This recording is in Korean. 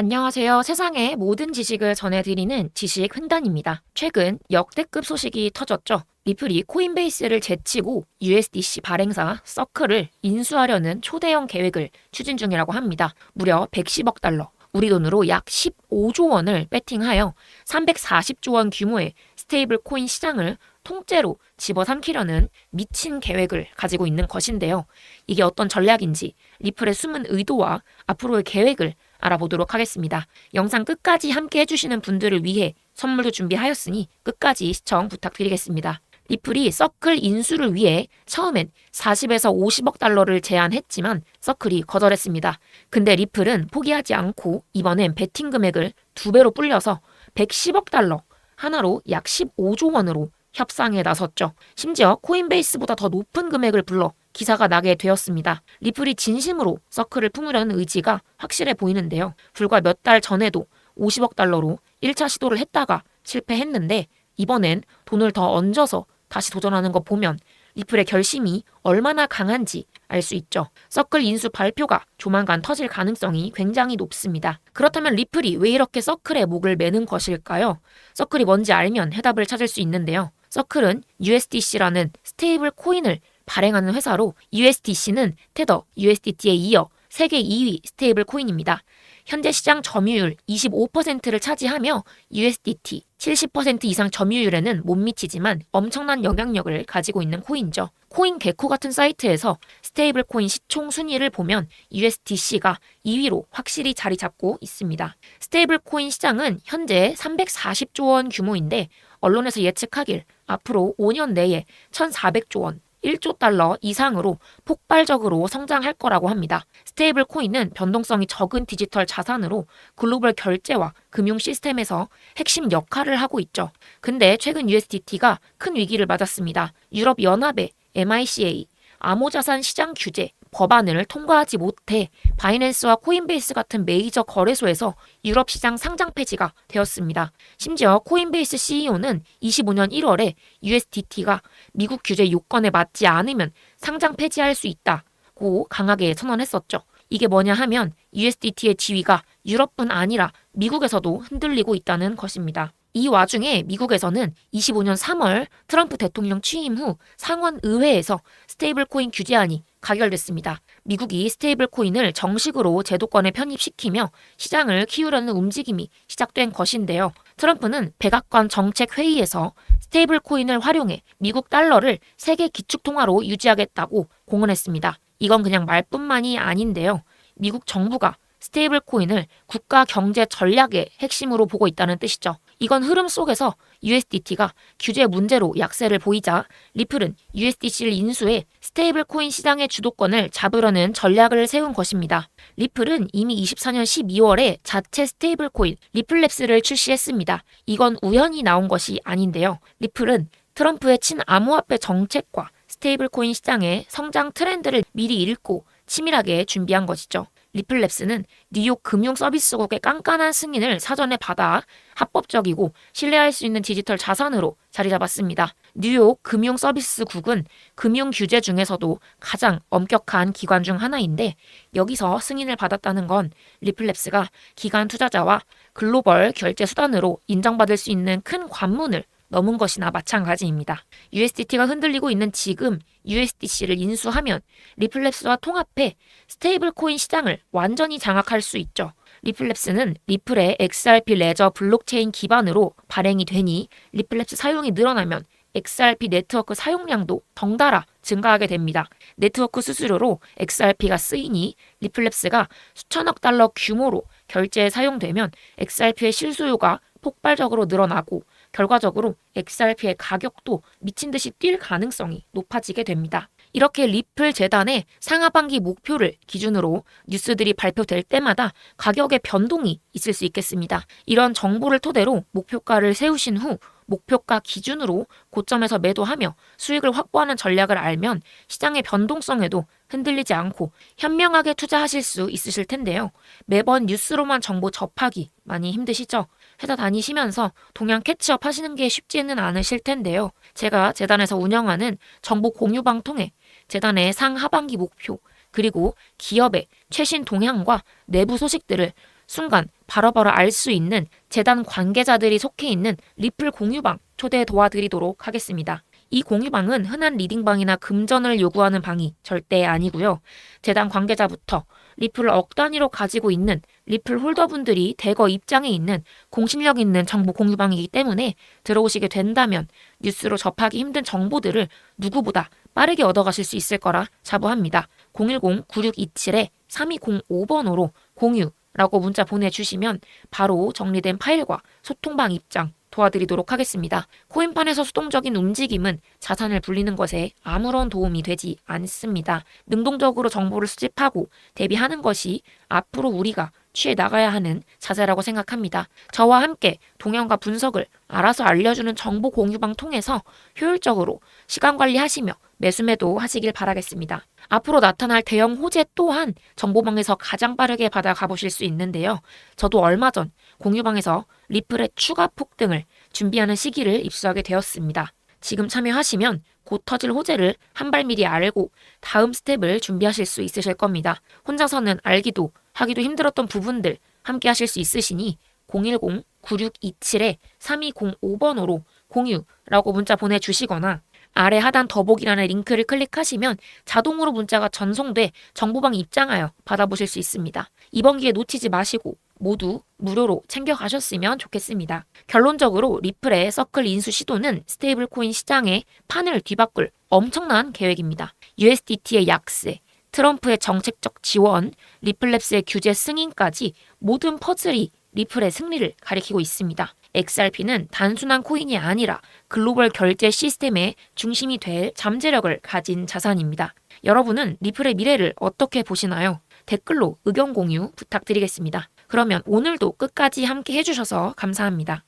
안녕하세요. 세상의 모든 지식을 전해드리는 지식 흔단입니다. 최근 역대급 소식이 터졌죠. 리플이 코인베이스를 제치고 USDC 발행사 서클을 인수하려는 초대형 계획을 추진 중이라고 합니다. 무려 110억 달러, 우리 돈으로 약 15조 원을 베팅하여 340조 원 규모의 스테이블 코인 시장을 통째로 집어삼키려는 미친 계획을 가지고 있는 것인데요. 이게 어떤 전략인지 리플의 숨은 의도와 앞으로의 계획을 알아보도록 하겠습니다. 영상 끝까지 함께 해주시는 분들을 위해 선물도 준비하였으니 끝까지 시청 부탁드리겠습니다. 리플이 서클 인수를 위해 처음엔 40에서 50억 달러를 제안했지만 서클이 거절했습니다. 근데 리플은 포기하지 않고 이번엔 베팅 금액을 두 배로 불려서 110억 달러, 하나로 약 15조 원으로 협상에 나섰죠. 심지어 코인베이스보다 더 높은 금액을 불러 기사가 나게 되었습니다. 리플이 진심으로 서클을 품으려는 의지가 확실해 보이는데요. 불과 몇 달 전에도 50억 달러로 1차 시도를 했다가 실패했는데 이번엔 돈을 더 얹어서 다시 도전하는 거 보면 리플의 결심이 얼마나 강한지 알 수 있죠. 서클 인수 발표가 조만간 터질 가능성이 굉장히 높습니다. 그렇다면 리플이 왜 이렇게 서클에 목을 매는 것일까요? 서클이 뭔지 알면 해답을 찾을 수 있는데요. 서클은 USDC라는 스테이블 코인을 발행하는 회사로 USDC는 테더 USDT에 이어 세계 2위 스테이블 코인입니다. 현재 시장 점유율 25%를 차지하며 USDT 70% 이상 점유율에는 못 미치지만 엄청난 영향력을 가지고 있는 코인이죠. 코인 개코 같은 사이트에서 스테이블 코인 시총 순위를 보면 USDC가 2위로 확실히 자리 잡고 있습니다. 스테이블 코인 시장은 현재 340조 원 규모인데 언론에서 예측하길 앞으로 5년 내에 1,400조 원, 1조 달러 이상으로 폭발적으로 성장할 거라고 합니다. 스테이블 코인은 변동성이 적은 디지털 자산으로 글로벌 결제와 금융 시스템에서 핵심 역할을 하고 있죠. 근데 최근 USDT가 큰 위기를 맞았습니다. 유럽 연합의 MICA 암호자산 시장 규제 법안을 통과하지 못해 바이낸스와 코인베이스 같은 메이저 거래소에서 유럽 시장 상장 폐지가 되었습니다. 심지어 코인베이스 CEO는 25년 1월에 USDT가 미국 규제 요건에 맞지 않으면 상장 폐지할 수 있다고 강하게 선언했었죠. 이게 뭐냐 하면 USDT의 지위가 유럽뿐 아니라 미국에서도 흔들리고 있다는 것입니다. 이 와중에 미국에서는 25년 3월 트럼프 대통령 취임 후 상원 의회에서 스테이블 코인 규제안이 가결됐습니다. 미국이 스테이블 코인을 정식으로 제도권에 편입시키며 시장을 키우려는 움직임이 시작된 것인데요. 트럼프는 백악관 정책 회의에서 스테이블 코인을 활용해 미국 달러를 세계 기축통화로 유지하겠다고 공언했습니다. 이건 그냥 말뿐만이 아닌데요. 미국 정부가 스테이블 코인을 국가 경제 전략의 핵심으로 보고 있다는 뜻이죠. 이건 흐름 속에서 USDT가 규제 문제로 약세를 보이자 리플은 USDC를 인수해 스테이블 코인 시장의 주도권을 잡으려는 전략을 세운 것입니다. 리플은 이미 24년 12월에 자체 스테이블 코인 리플랩스를 출시했습니다. 이건 우연히 나온 것이 아닌데요. 리플은 트럼프의 친암호화폐 정책과 스테이블 코인 시장의 성장 트렌드를 미리 읽고 치밀하게 준비한 것이죠. 리플랩스는 뉴욕 금융 서비스국의 깐깐한 승인을 사전에 받아 합법적이고 신뢰할 수 있는 디지털 자산으로 자리 잡았습니다. 뉴욕 금융 서비스국은 금융 규제 중에서도 가장 엄격한 기관 중 하나인데 여기서 승인을 받았다는 건 리플랩스가 기관 투자자와 글로벌 결제 수단으로 인정받을 수 있는 큰 관문을 넘은 것이나 마찬가지입니다. USDT가 흔들리고 있는 지금 USDC를 인수하면 리플랩스와 통합해 스테이블 코인 시장을 완전히 장악할 수 있죠. 리플랩스는 리플의 XRP 레저 블록체인 기반으로 발행이 되니 리플랩스 사용이 늘어나면 XRP 네트워크 사용량도 덩달아 증가하게 됩니다. 네트워크 수수료로 XRP가 쓰이니 리플랩스가 수천억 달러 규모로 결제에 사용되면 XRP의 실소유가 폭발적으로 늘어나고 결과적으로 XRP의 가격도 미친 듯이 뛸 가능성이 높아지게 됩니다. 이렇게 리플 재단의 상하반기 목표를 기준으로 뉴스들이 발표될 때마다 가격의 변동이 있을 수 있겠습니다. 이런 정보를 토대로 목표가를 세우신 후 목표가 기준으로 고점에서 매도하며 수익을 확보하는 전략을 알면 시장의 변동성에도 흔들리지 않고 현명하게 투자하실 수 있으실 텐데요. 매번 뉴스로만 정보 접하기 많이 힘드시죠? 회사 다니시면서 동향 캐치업 하시는 게 쉽지는 않으실 텐데요. 제가 재단에서 운영하는 정보 공유방 통해 재단의 상하반기 목표, 그리고 기업의 최신 동향과 내부 소식들을 순간 바로바로 알 수 있는 재단 관계자들이 속해 있는 리플 공유방 초대해 도와드리도록 하겠습니다. 이 공유방은 흔한 리딩방이나 금전을 요구하는 방이 절대 아니고요. 재단 관계자부터 리플을 억 단위로 가지고 있는 리플 홀더분들이 대거 입장에 있는 공신력 있는 정보 공유방이기 때문에 들어오시게 된다면 뉴스로 접하기 힘든 정보들을 누구보다 빠르게 얻어가실 수 있을 거라 자부합니다. 010-9627-3205번으로 공유 라고 문자 보내주시면 바로 정리된 파일과 소통방 입장 도와드리도록 하겠습니다. 코인판에서 수동적인 움직임은 자산을 불리는 것에 아무런 도움이 되지 않습니다. 능동적으로 정보를 수집하고 대비하는 것이 앞으로 우리가 취해 나가야 하는 자세라고 생각합니다. 저와 함께 동향과 분석을 알아서 알려주는 정보 공유방 통해서 효율적으로 시간 관리하시며 매수매도 하시길 바라겠습니다. 앞으로 나타날 대형 호재 또한 정보방에서 가장 빠르게 받아 가 보실 수 있는데요. 저도 얼마 전 공유방에서 리플의 추가 폭등을 준비하는 시기를 입수하게 되었습니다. 지금 참여하시면 곧 터질 호재를 한 발 미리 알고 다음 스텝을 준비하실 수 있으실 겁니다. 혼자서는 알기도 하기도 힘들었던 부분들 함께 하실 수 있으시니 010-9627-3205번으로 공유라고 문자 보내주시거나 아래 하단 더보기란의 링크를 클릭하시면 자동으로 문자가 전송돼 정보방 입장하여 받아보실 수 있습니다. 이번 기회 놓치지 마시고 모두 무료로 챙겨가셨으면 좋겠습니다. 결론적으로 리플의 서클 인수 시도는 스테이블 코인 시장의 판을 뒤바꿀 엄청난 계획입니다. USDT의 약세, 트럼프의 정책적 지원, 리플랩스의 규제 승인까지 모든 퍼즐이 리플의 승리를 가리키고 있습니다. XRP는 단순한 코인이 아니라 글로벌 결제 시스템의 중심이 될 잠재력을 가진 자산입니다. 여러분은 리플의 미래를 어떻게 보시나요? 댓글로 의견 공유 부탁드리겠습니다. 그러면 오늘도 끝까지 함께 해주셔서 감사합니다.